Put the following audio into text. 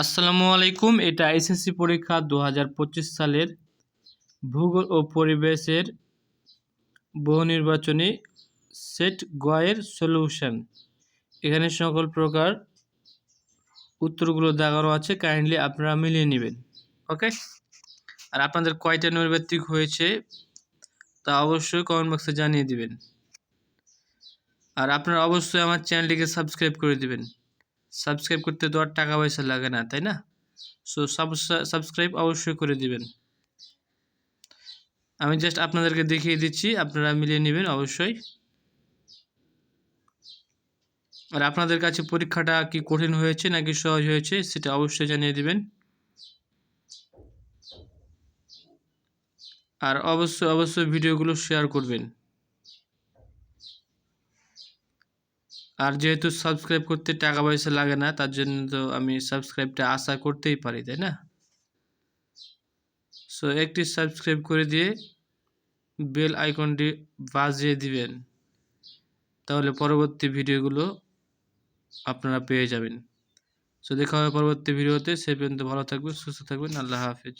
আসসালামু আলাইকুম। এটা এসএসসি পরীক্ষা দু হাজার পঁচিশ সালের ভূগোল ও পরিবেশের বহু নির্বাচনী সেট গয়ের সলিউশন। এখানে সকল প্রকার উত্তরগুলো দেখানো আছে। কাইন্ডলি আপনারা মিলিয়ে নেবেন। ওকে? আর আপনাদের কয়টা নৈর্ব্যক্তিক হয়েছে তা অবশ্যই কমেন্ট বক্সে জানিয়ে দিবেন। আর আপনারা অবশ্যই আমার চ্যানেলটিকে সাবস্ক্রাইব করে দিবেন। সাবস্ক্রাইব করতে তো আর টাকা পয়সা লাগে না, তাই না? সো সাবস্ক্রাইব অবশ্যই করে দিবেন। আমি জাস্ট আপনাদেরকে দেখিয়ে দিচ্ছি, আপনারা মিলিয়ে নেবেন অবশ্যই। আর আপনাদের কাছে পরীক্ষাটা কি কঠিন হয়েছে নাকি সহজ হয়েছে, সেটা অবশ্যই জানিয়ে দিবেন। আর অবশ্যই অবশ্যই ভিডিওগুলো শেয়ার করবেন। আর যেহেতু সাবস্ক্রাইব করতে টাকা পয়সা লাগে না, তার জন্য তো আমি সাবস্ক্রাইবটা আশা করতেই পারি, তাই না? সো একটি সাবস্ক্রাইব করে দিয়ে বেল আইকনটি বাজিয়ে দিবেন। তাহলে পরবর্তী ভিডিওগুলো আপনারা পেয়ে যাবেন। সো দেখা হবে পরবর্তী ভিডিওতে সে পর্যন্ত ভালো থাকবেন, সুস্থ থাকবেন। আল্লাহ হাফিজ।